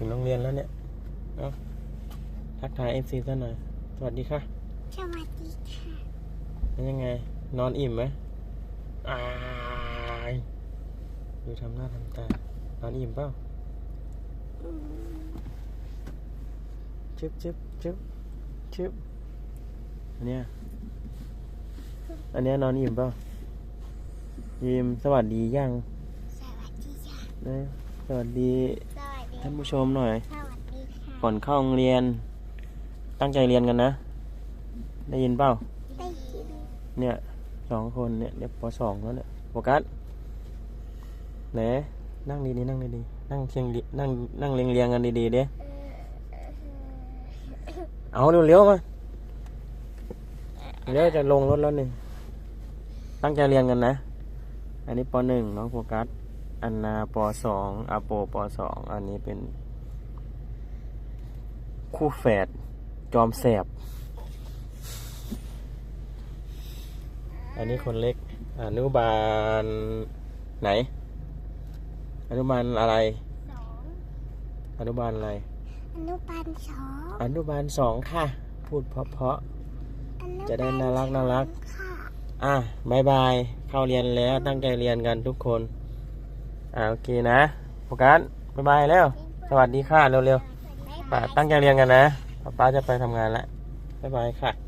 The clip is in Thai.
ถึงโรงเรียนแล้วเนี่ยเอาทักทายเอฟซีซะหน่อย สวัสดีค่ะ สวัสดีค่ะเป็นยังไง นอนอิ่มไหมอายดูทำหน้าทำตานอนอิ่มเปล่าอืมชึบชึบชึบชึบอันเนี้ยอันเนี้ยนอนอิ่มเปล่ายิ้มสวัสดียังสวัสดีค่ะนะสวัสดีสวัสดี ท่านผู้ชมหน่อย สวัสดีค่ะก่อนเข้าโรงเรียน ตั้งใจเรียนกันนะ ได้ยินเปล่า ได้ยินเนี่ยสองคนเนี่ยเดี๋ยวปสองแล้วเนี่ยโฟกัสไหนนั่งดีๆนั่งดีๆนั่งเชียงดินั่งนั่งเรียงเรียงๆกันดีๆเด้เอาเร็วๆมาเดี๋ยวจะลงรถแล้วหนึ่งตั้งใจเรียนกันนะ อันนี้ปหนึ่งน้องโฟกัส อันนาปสองอาโปปสอง อันนี้เป็น คู่แฝด จอมแสบ อันนี้คนเล็ก อนุบาลไหน อนุบาลอะไร สองอนุบาลอะไร อนุบาลสองอนุบาลสองค่ะ พูดเพราะ อนุบาลจะได้น่ารักน่ารัก สองค่ะ ๆ อะบายบาย เข้าเรียนแล้วตั้งใจเรียนกันทุกคน อ่าโอเคนะโฟกัสบายบายแล้ว สวัสดีค่ะเร็วๆป้าตั้งใจเรียนกันนะป้าจะไปทำงานแล้วบายบายค่ะ